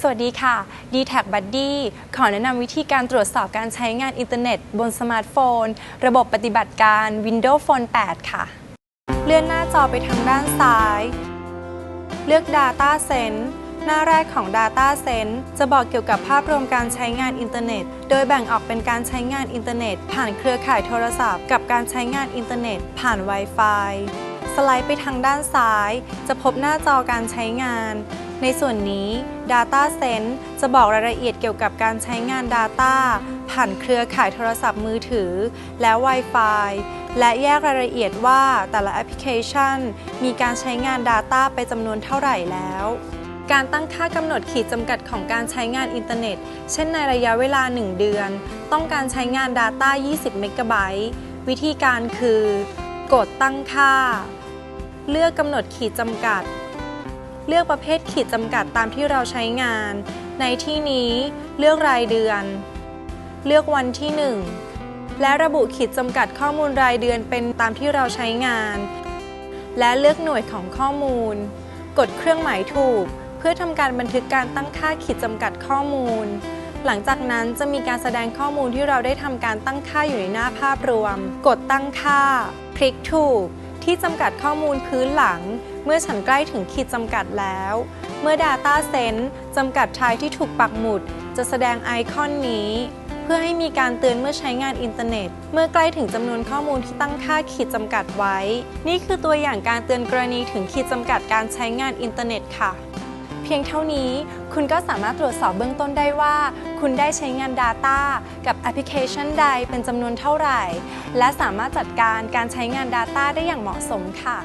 สวัสดีค่ะ d t a c Buddy ขอแนะนำวิธีการตรวจสอบการใช้งานอินเทอร์เน็ต บนสมาร์ทโฟน ระบบปฏิบัติการ Windows Phone 8 ค่ะ เลื่อนหน้าจอไปทางด้านซ้าย เลือก Data Sense หน้าแรกของ Data Sense จะบอกเกี่ยวกับภาพรวมการใช้งานอินเทอร์เน็ต โดยแบ่งออกเป็นการใช้งานอินเทอร์เน็ต ผ่านเครือข่ายโทรศัพท์ กับการใช้งานอินเทอร์เน็ต ผ่าน Wi-Fi สไลด์ไปทางด้านซ้าย จะพบหน้าจอการใช้งาน ในส่วนนี้ Data Sense จะบอกรายละเอียดเกี่ยวกับการใช้งาน Data ผ่านเครือข่ายโทรศัพท์มือถือ และ Wi-Fi และแยกรายละเอียดว่าแต่ละแอปพลิเคชัน มีการใช้งาน Data ไปจำนวนเท่าไหร่แล้วการตั้งค่ากำหนดขีดจำกัดของการใช้งานอินเทอร์เน็ต เช่นในระยะเวลา 1 เดือน ต้องการใช้งาน Data 20 เมกะไบต์วิธีการคือ กดตั้งค่า เลือกกำหนดขีดจำกัด เลือกประเภทขีดจำกัดตามที่เราใช้งาน ในที่นี้เลือกรายเดือน เลือกวันที่ 1 และระบุขีดจำกัดข้อมูลรายเดือนเป็นตามที่เราใช้งาน และเลือกหน่วยของข้อมูล กดเครื่องหมายถูก เพื่อทำการบันทึกการตั้งค่าขีดจำกัดข้อมูล หลังจากนั้นจะมีการแสดงข้อมูลที่เราได้ทำการตั้งค่าอยู่ในหน้าภาพรวม กดตั้งค่า คลิกถูก ที่จำกัดข้อมูลพื้นหลัง เมื่อฉันใกล้ถึงขีดจำกัดแล้ว เมื่อ Data Sense จำกัดชายที่ถูกปักหมุด จะแสดงไอคอนนี้ เพื่อให้มีการเตือนเมื่อใช้งานอินเทอร์เน็ต เมื่อใกล้ถึงจำนวนข้อมูลที่ตั้งค่าขีดจำกัดไว้ นี่คือตัวอย่างการเตือนกรณีถึงขีดจำกัดการใช้งานอินเทอร์เน็ตค่ะ เพียงเท่านี้คุณก็สามารถตรวจสอบเบื้องต้นได้ว่า คุณได้ใช้งาน Data กับแอปพลิเคชันใดเป็นจำนวนเท่าไหร่ และสามารถจัดการการใช้งาน Data ได้อย่างเหมาะสมค่ะ